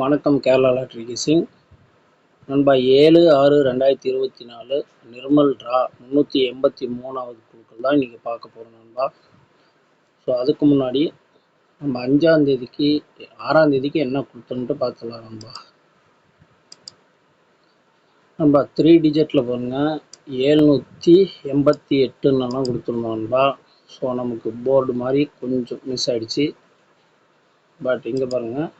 வணக்கம் Kerala lottery kissing நண்பா ஏழு ஆறு ரெண்டாயிரத்தி இருபத்தி நாலு நிர்மல் ட்ரா முந்நூற்றி எண்பத்தி மூணாவது குழுக்கள் தான் இன்றைக்கி பார்க்க போகிறோம் நண்பா. ஸோ அதுக்கு முன்னாடி நம்ம அஞ்சாந்தேதிக்கு ஆறாந்தேதிக்கு என்ன கொடுத்தோன்ட்டு பார்த்துலாம் நண்பா. நண்பா த்ரீ டிஜிட்டில் பாருங்கள் ஏழ்நூற்றி எண்பத்தி எட்டுன்னெல்லாம் கொடுத்துருந்தோம் நண்பா. ஸோ நமக்கு போர்டு மாதிரி கொஞ்சம் மிஸ் ஆகிடுச்சு பட் இங்கே பாருங்கள்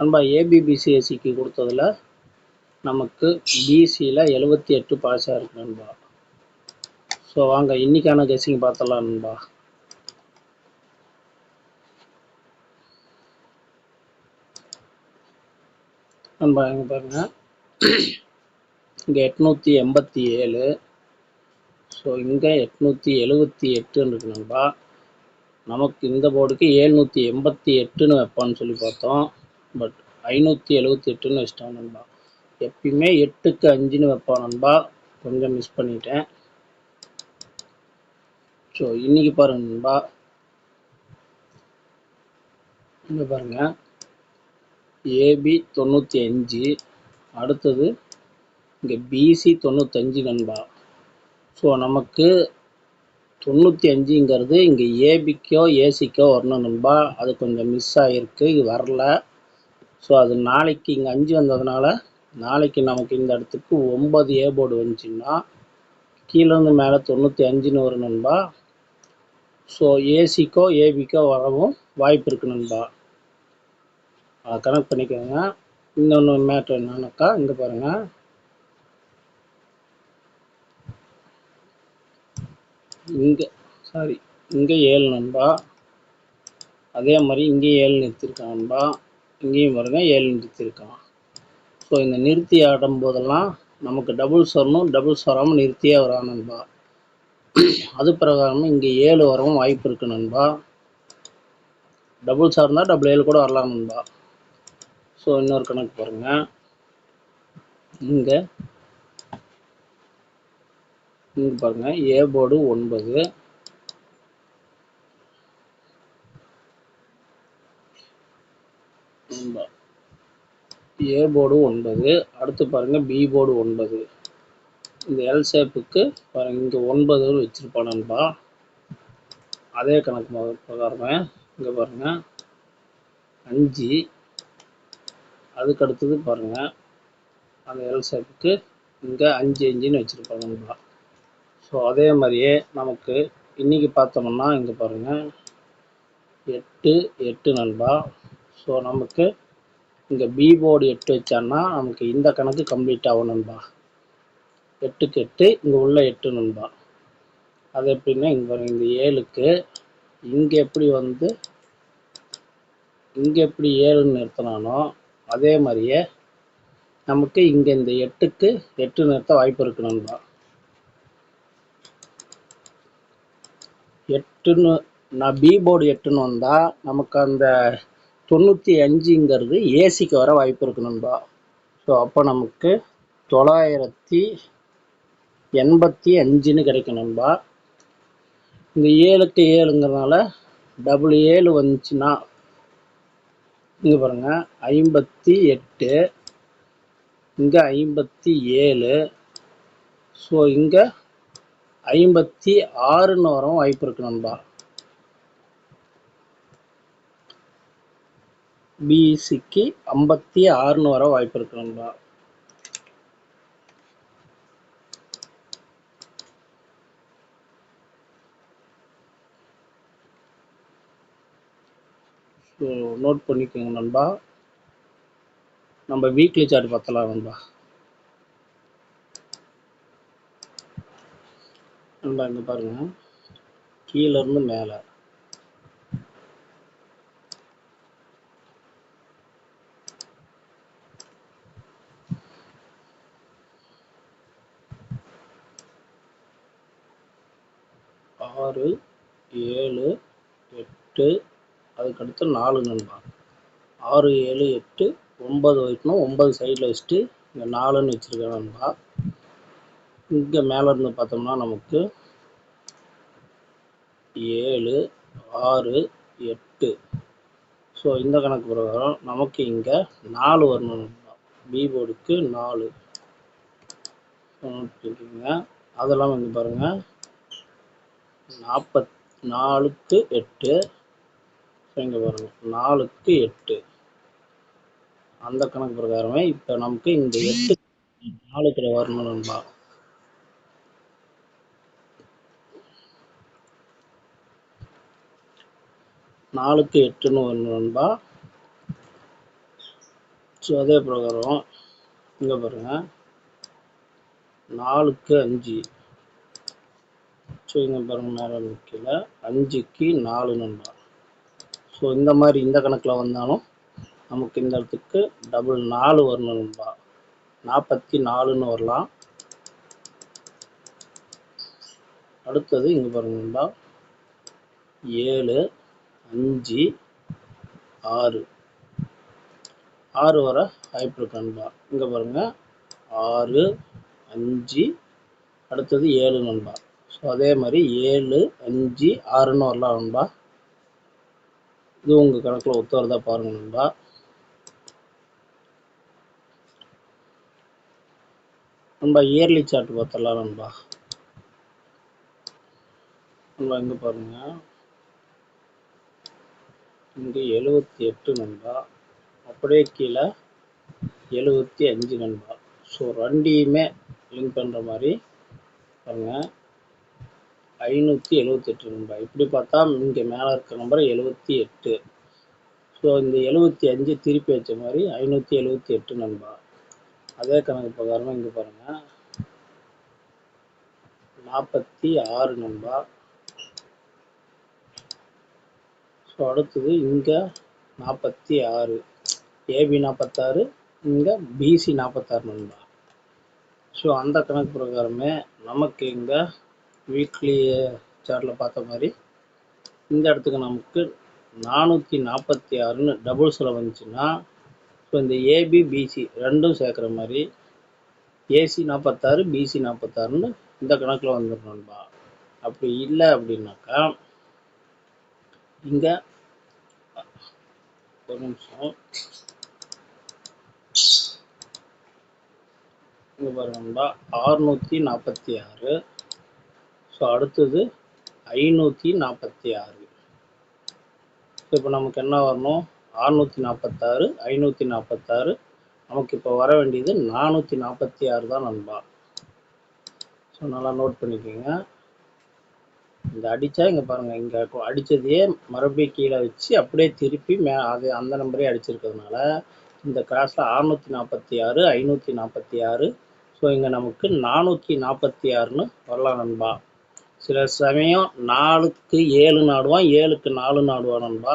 நண்பா ஏபிபிசிஎஸ்சிக்கு கொடுத்ததில் நமக்கு பிசியில் எழுபத்தி எட்டு பாஸாக இருக்கு நண்பா. ஸோ வாங்க இன்னைக்கான கெஸிங் பார்த்தலாம் நண்பா. நண்பா எங்கே பாருங்க. இங்கே எட்நூற்றி எண்பத்தி ஏழு. ஸோ இங்கே எட்நூற்றி எழுபத்தி எட்டுன்னு இருக்கு நண்பா. நமக்கு இந்த போர்டுக்கு ஏழ்நூற்றி எண்பத்தி எட்டுன்னு வைப்பான்னு சொல்லி பார்த்தோம். பட் ஐநூற்றி எழுபத்தி எட்டுன்னு வச்சிட்டான் நண்பா. எப்பயுமே எட்டுக்கு அஞ்சுன்னு வைப்பான் நண்பா. கொஞ்சம் மிஸ் பண்ணிட்டேன். ஸோ இன்னைக்கு பாருங்க நண்பா. இங்கே பாருங்க. ஏபி தொண்ணூற்றி அஞ்சு. அடுத்தது இங்கே பிசி தொண்ணூத்தஞ்சு நண்பா. ஸோ நமக்கு தொண்ணூற்றி அஞ்சுங்கிறது இங்கே ஏபிக்கோ ஏசிக்கோ வரணும் நண்பா அது கொஞ்சம் மிஸ் ஆகிருக்கு இது வரல ஸோ அது நாளைக்கு இங்கே அஞ்சு வந்ததுனால நாளைக்கு நமக்கு இந்த இடத்துக்கு ஒம்பது ஏ போர்டு வந்துச்சுன்னா கீழேருந்து மேலே தொண்ணூற்றி அஞ்சுன்னு வரும் நண்பா. ஸோ ஏசிக்கோ ஏபிக்கோ வரவும் வாய்ப்பு இருக்குது நண்பா. அதை கனெக்ட் பண்ணிக்கோங்க. இன்னொன்று மேட்ரு என்னன்னாக்கா இங்கே பாருங்கள் இங்கே சாரி இங்கே ஏழு நண்பா. அதே மாதிரி இங்கே ஏழு நிறுத்திருக்கான் நண்பா. இங்கேயும் பாருங்க ஏழு நிறுத்திருக்கான் ஸோ இந்த நிறுத்தி ஆடும் போதெல்லாம் நமக்கு டபுள்ஸ் வரணும் டபுள்ஸ் வராமல் நிறுத்தியே வரான் நண்பா. அது பிரகாரம் இங்கே ஏழு வரவும் வாய்ப்பு இருக்குது நண்பா. டபுள்ஸாக இருந்தால் டபுள் ஏழு கூட வரலாம் நண்பா. ஸோ இன்னொரு கணக்கு பாருங்கள் இங்கே இங்கே பாருங்கள் ஏ போர்டு ஒன்பது. ஏ போர்டு ஒன்பது. அடுத்து பாருங்கள் பி போர்டு ஒன்பது. இந்த எல் ஷேப்புக்கு பாருங்கள் இங்கே ஒன்பது வச்சுருப்பான் நண்பா அதே கணக்கு பிரகாரமே. இங்கே பாருங்கள் அஞ்சு. அதுக்கு அடுத்தது பாருங்கள் அந்த எல் ஷேப்புக்கு இங்கே அஞ்சு அஞ்சுன்னு வச்சுருப்பாங்க நண்பா ஸோ அதே மாதிரியே நமக்கு இன்றைக்கி பார்த்தோம்னா இங்கே பாருங்கள் எட்டு எட்டு நண்பா. ஸோ நமக்கு இங்கே பி போர்டு எட்டு வச்சான்னா நமக்கு இந்த கணக்கு கம்ப்ளீட் ஆகும் நண்பா. எட்டுக்கு எட்டு இங்கே உள்ள எட்டு நண்பா. அது எப்படின்னா இங்கே இந்த ஏழுக்கு இங்கே எப்படி வந்து இங்கே எப்படி ஏழுன்னு நிறுத்தினானோ அதே மாதிரியே நமக்கு இங்கே இந்த எட்டுக்கு எட்டு நிறுத்த வாய்ப்பு இருக்கு நண்பா. எட்டுன்னு நான் பி போர்டு எட்டுன்னு வந்தால் நமக்கு அந்த தொண்ணூற்றி அஞ்சுங்கிறது ஏசிக்கு வர வாய்ப்பு இருக்கு நண்பா. ஸோ அப்போ நமக்கு தொள்ளாயிரத்தி எண்பத்தி அஞ்சுன்னு கிடைக்கும் நண்பா. இந்த ஏழுக்கு ஏழுங்கிறதுனால டபுள் ஏழு வந்துச்சுன்னா இங்கே பாருங்கள் ஐம்பத்தி எட்டு இங்கே ஐம்பத்தி ஏழு ஸோ இங்கே ஐம்பத்தி ஆறுன்னு வரும் வாய்ப்பு இருக்கு நண்பா. பிஇசிக்கு ஐம்பத்தி ஆறுன்னு வர வாய்ப்பு இருக்கு நண்பா. ஸோ நோட் பண்ணிக்கோங்க நண்பா. நம்ம வீக்லி சார்ட் பார்த்தலாம் நண்பா. நண்பா இங்கே பாருங்க. கீழேருந்து மேலே. ஆறு ஏழு எட்டு அதுக்கடுத்து நாலு நண்பா. ஆறு ஏழு எட்டு ஒம்பது வைக்கணும் ஒம்பது சைடில் வச்சுட்டு இங்கே நாலுன்னு வச்சுருக்கேன் நண்பா. இங்கே மேலே இருந்து பார்த்தோம்னா நமக்கு ஏழு ஆறு எட்டு. ஸோ இந்த கணக்கு பிரகாரம் நமக்கு இங்கே நாலு வரணும் பி போர்டுக்கு நாலு. அதெல்லாம் வந்து பாருங்கள் நாற்பத் நாலுக்கு எட்டு. இங்கே பாருங்கள் நாலுக்கு எட்டு. அந்த கணக்கு பிரகாரமே இப்போ நமக்கு இந்த எட்டு நாலுக்கு வரணும் நண்பா. நாலுக்கு எட்டுன்னு வரணும் நண்பா. ஸோ அதே பிரகாரம் இங்கே பாருங்கள் நாலுக்கு அஞ்சு. ஸோ இந்த பாருங்கள் மேலே கீழே அஞ்சுக்கு நாலு நண்பா ஸோ இந்த மாதிரி இந்த கணக்கில் வந்தாலும் நமக்கு இந்த இடத்துக்கு டபுள் நாலு வரணும் நண்பா. நாற்பத்தி நாலுன்னு வரலாம். அடுத்தது இங்கே பாருங்கள் நண்பா. ஏழு அஞ்சு ஆறு. ஆறு வர வாய்ப்பு இருக்கு நண்பா. இங்கே பாருங்கள் ஆறு அஞ்சு அடுத்தது ஏழு நண்பா. ஸோ அதே மாதிரி ஏழு அஞ்சு ஆறுன்னு வரலாம் நண்பா. இது உங்கள் கணக்கில் ஒத்து வருதா பாருங்க நண்பா. நண்பா இயர்லி சார்ட் பார்த்துடலாம் நண்பா. நண்பா இங்கே பாருங்க. இங்கே எழுபத்தி எட்டு நண்பா. அப்படியே கீழே எழுபத்தி அஞ்சு நண்பா. ஸோ ரெண்டையுமே லிங்க் பண்ணுற மாதிரி பாருங்க. ஐநூற்றி எட்டு நண்பா. இப்படி பார்த்தா இங்கே மேலே இருக்க நம்பர் எழுவத்தி எட்டு. ஸோ இந்த எழுவத்தி அஞ்சு திருப்பி வச்ச மாதிரி ஐநூற்றி எழுவத்தி எட்டு நண்பா. அதே கணக்கு பிரகாரமாக இங்கே பாருங்கள் நாற்பத்தி ஆறு நண்பா. ஸோ அடுத்தது இங்கே நாற்பத்தி ஆறு. ஏபி நாற்பத்தாறு இங்கே பிசி நாற்பத்தாறு நண்பா. ஸோ அந்த கணக்கு பிரகாரமே நமக்கு இங்கே வீக்லி சார்ட்டில் பார்த்த மாதிரி இந்த இடத்துக்கு நமக்கு நானூற்றி நாற்பத்தி ஆறுன்னு டபுள்ஸில் வந்துச்சுன்னா ஸோ இந்த ஏபி பிசி ரெண்டும் சேர்க்குற மாதிரி ஏசி நாற்பத்தாறு பிசி நாற்பத்தாறுன்னு இந்த கணக்கில் வந்துடணும்பா அப்படி இல்லை அப்படின்னாக்கா இங்கே ஒரு நிமிஷம். இங்கே பாருங்கம்பா ஆறுநூற்றி நாற்பத்தி ஆறு. ஸோ அடுத்தது ஐநூற்றி நாற்பத்தி ஆறு. ஸோ இப்போ நமக்கு என்ன வரணும்? அறுநூற்றி நாற்பத்தாறு ஐநூற்றி நாற்பத்தாறு நமக்கு இப்போ வர வேண்டியது நானூற்றி நாற்பத்தி ஆறு தான் நண்பா. ஸோ நல்லா நோட் பண்ணிக்கோங்க. இந்த அடித்தா இங்கே பாருங்கள் இங்கே அடித்ததையே மறுபடியும் கீழே வச்சு அப்படியே திருப்பி மே அது அந்த நம்பரே அடிச்சிருக்கிறதுனால இந்த கிராஸில் அறுநூற்றி நாற்பத்தி ஆறு ஐநூற்றி நாற்பத்தி ஆறு. ஸோ இங்கே நமக்கு நானூற்றி நாற்பத்தி ஆறுன்னு வரலாம் நண்பா. சில சமயம் நாலுக்கு ஏழு நாடுவான் ஏழுக்கு நாலு நாடுவான் நண்பா.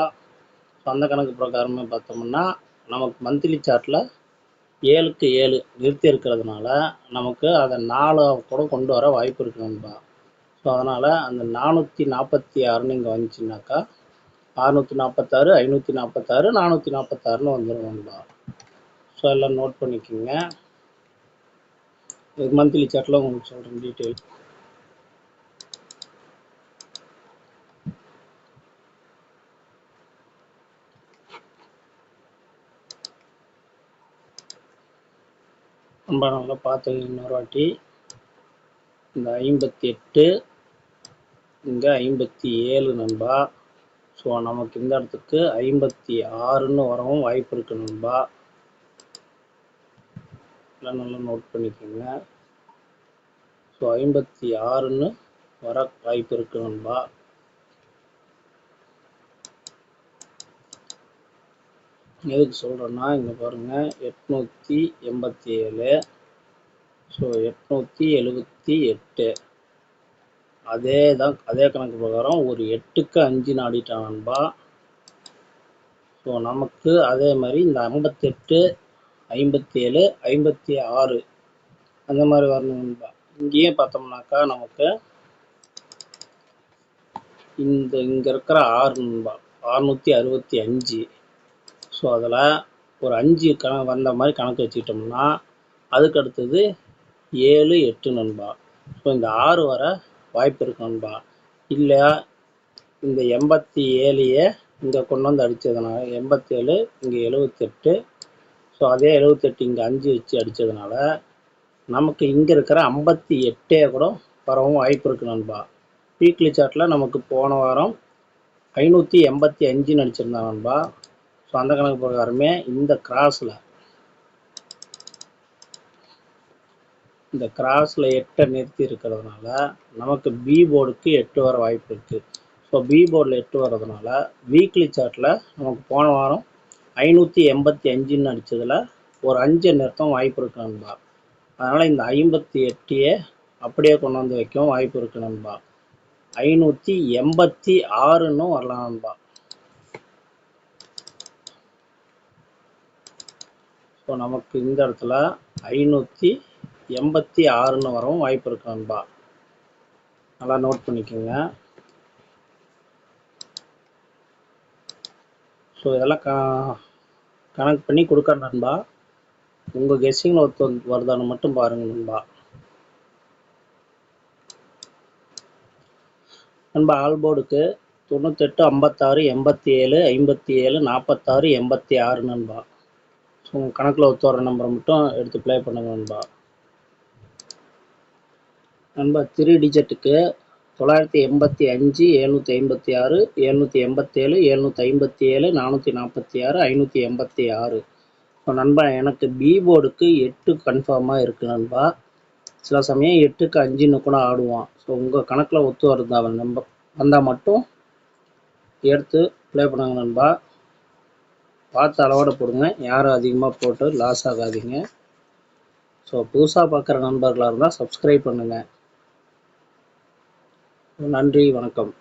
கணக்கு பிரகாரமே பார்த்தோம்னா நமக்கு மந்த்லி சார்ட்டில் ஏழுக்கு ஏழு நிறுத்தி இருக்கிறதுனால நமக்கு அதை நாலு கூட கொண்டு வர வாய்ப்பு இருக்கு நண்பா. ஸோ அதனால் அந்த நானூற்றி நாற்பத்தி ஆறுன்னு இங்கே வந்துச்சுனாக்கா அறுநூற்றி நாற்பத்தாறு ஐநூற்றி நாற்பத்தாறு நானூற்றி நாற்பத்தாறுன்னு வந்துடும் நண்பா. ஸோ எல்லாம் நோட் பண்ணிக்கோங்க. இது மந்த்லி சார்ட்டில் உங்களுக்கு சொல்கிறேன் டீட்டெயில் ரொம்ப நல்லா இன்னொரு வாட்டி. இந்த ஐம்பத்தி எட்டு இங்கே ஐம்பத்தி ஏழு நண்பா. ஸோ நமக்கு இந்த இடத்துக்கு ஐம்பத்தி ஆறுன்னு வரவும் வாய்ப்பு இருக்கு நண்பா. எல்லாம் நல்லா நோட் பண்ணிக்கோங்க. ஸோ ஐம்பத்தி ஆறுன்னு வர வாய்ப்பு இருக்கு நண்பா. எதுக்கு சொல்கிறேன்னா இங்கே பாருங்கள் எட்நூற்றி எண்பத்தி ஏழு ஸோ எட்நூற்றி எழுபத்தி எட்டு. அதே தான் அதே கணக்கு பிரகாரம் ஒரு எட்டுக்கு அஞ்சு நாடிட்டான் நண்பா ஸோ நமக்கு அதே மாதிரி இந்த ஐம்பத்தெட்டு ஐம்பத்தி ஏழு ஐம்பத்தி ஆறு. அந்த மாதிரி வரணும் நண்பா இங்கேயே பார்த்தோம்னாக்கா நமக்கு இந்த இங்கே இருக்கிற ஆறு நண்பா அறுநூற்றி அறுபத்தி அஞ்சு. ஸோ அதில் ஒரு அஞ்சு க வந்த மாதிரி கணக்கு வச்சுக்கிட்டோம்னா அதுக்கு அடுத்தது ஏழு எட்டு நண்பா. ஸோ இந்த ஆறு வர வாய்ப்பு இருக்கு நண்பா. இல்லை இந்த எண்பத்தி ஏழையே இங்கே கொண்டு வந்து அடித்ததுனால எண்பத்தேழு இங்கே எழுவத்தெட்டு. ஸோ அதே எழுபத்தெட்டு இங்கே அஞ்சு வச்சு அடித்ததுனால நமக்கு இங்கே இருக்கிற ஐம்பத்தி எட்டே கூட வரவும் வாய்ப்பு இருக்குது நண்பா. வீக்லி சார்ட்டில் நமக்கு போன வாரம் ஐநூற்றி எண்பத்தி அஞ்சுன்னு அடிச்சிருந்தான் நண்பா. இப்போ அந்த கணக்கு பிரகாரமே இந்த கிராஸில் இந்த கிராஸில் எட்டை நிறுத்தி இருக்கிறதுனால நமக்கு பி போர்டுக்கு எட்டு வர வாய்ப்பு இருக்குது ஸோ பி போர்டில் எட்டு வர்றதுனால வீக்லி சார்ட்டில் நமக்கு போன வாரம் ஐநூற்றி எண்பத்தி அஞ்சுன்னு அடித்ததில் ஒரு அஞ்சு நிறுத்தம் வாய்ப்பு இருக்கு நண்பா. அதனால் இந்த ஐம்பத்தி எட்டையே அப்படியே கொண்டு வந்து வைக்கவும் வாய்ப்பு இருக்கு நண்பா. ஐநூற்றி எண்பத்தி ஆறுன்னு வரலாம் நண்பா. இப்போ நமக்கு இந்த இடத்துல ஐநூற்றி எண்பத்தி ஆறுன்னு வரவும் வாய்ப்பு இருக்கு நண்பா. நல்லா நோட் பண்ணிக்கோங்க. ஸோ இதெல்லாம் க கனெக்ட் பண்ணி கொடுக்குற நண்பா. உங்கள் கெஸ்ஸிங்கில் ஒருத்த வருதான்னு மட்டும் பாருங்கள் நண்பா. நண்பா ஆல்போர்டுக்கு தொண்ணூத்தெட்டு ஐம்பத்தாறு எண்பத்தி ஏழு ஐம்பத்தி ஏழு நாற்பத்தாறு எண்பத்தி ஆறு நண்பா. உங்கள் கணக்கில் ஒத்து வர நம்பரை மட்டும் எடுத்து ப்ளே பண்ணுங்க நண்பா. நண்பா த்ரீ டிஜிட்டுக்கு தொள்ளாயிரத்தி எண்பத்தி அஞ்சு எழுநூற்றி ஐம்பத்தி ஆறு எழுநூற்றி எண்பத்தேழு எழுநூற்றி ஐம்பத்தி ஏழு நானூற்றி நாற்பத்தி ஆறு ஐநூற்றி எண்பத்தி ஆறு. ஸோ நண்பா எனக்கு பி போர்டுக்கு எட்டு கன்ஃபார்மாக இருக்குது நண்பா. சில சமயம் எட்டுக்கு அஞ்சுன்னு கூட ஆடுவான். ஸோ உங்கள் கணக்கில் ஒத்து வருதா அவன் நம்ப வந்தால் மட்டும் எடுத்து ப்ளே பண்ணுங்க நண்பா. பார்த்து அளவோட போடுங்க. யாரும் அதிகமாக போட்டு லாஸ் ஆகாதீங்க. ஸோ புதுசாக பார்க்குற நண்பர்களாக இருந்தால் சப்ஸ்கிரைப் பண்ணுங்கள் நன்றி வணக்கம்.